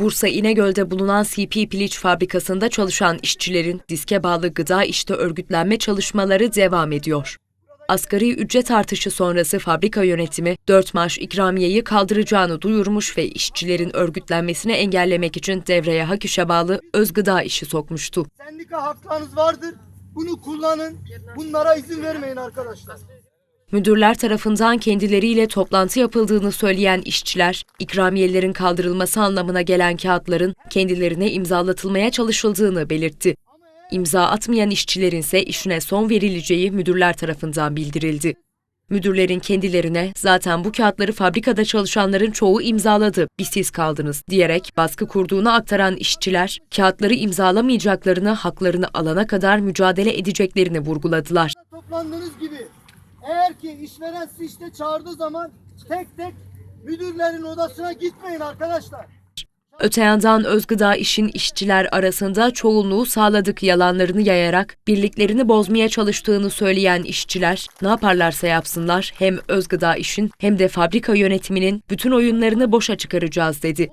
Bursa İnegöl'de bulunan CP Piliç fabrikasında çalışan işçilerin diske bağlı gıda işte örgütlenme çalışmaları devam ediyor. Asgari ücret artışı sonrası fabrika yönetimi 4 maaş ikramiyeyi kaldıracağını duyurmuş ve işçilerin örgütlenmesini engellemek için devreye hak işe bağlı öz gıda işi sokmuştu. Sendika haklarınız vardır. Bunu kullanın. Bunlara izin vermeyin arkadaşlar. Müdürler tarafından kendileriyle toplantı yapıldığını söyleyen işçiler, ikramiyelerin kaldırılması anlamına gelen kağıtların kendilerine imzalatılmaya çalışıldığını belirtti. İmza atmayan işçilerin ise işine son verileceği müdürler tarafından bildirildi. Müdürlerin kendilerine zaten bu kağıtları fabrikada çalışanların çoğu imzaladı, bir siz kaldınız diyerek baskı kurduğunu aktaran işçiler, kağıtları imzalamayacaklarını, haklarını alana kadar mücadele edeceklerini vurguladılar. Toplandığınız gibi eğer ki işveren sizi işte çağırdığı zaman tek tek müdürlerin odasına gitmeyin arkadaşlar. Öte yandan Özgıda işin işçiler arasında çoğunluğu sağladık yalanlarını yayarak birliklerini bozmaya çalıştığını söyleyen işçiler ne yaparlarsa yapsınlar hem Özgıda işin hem de fabrika yönetiminin bütün oyunlarını boşa çıkaracağız dedi.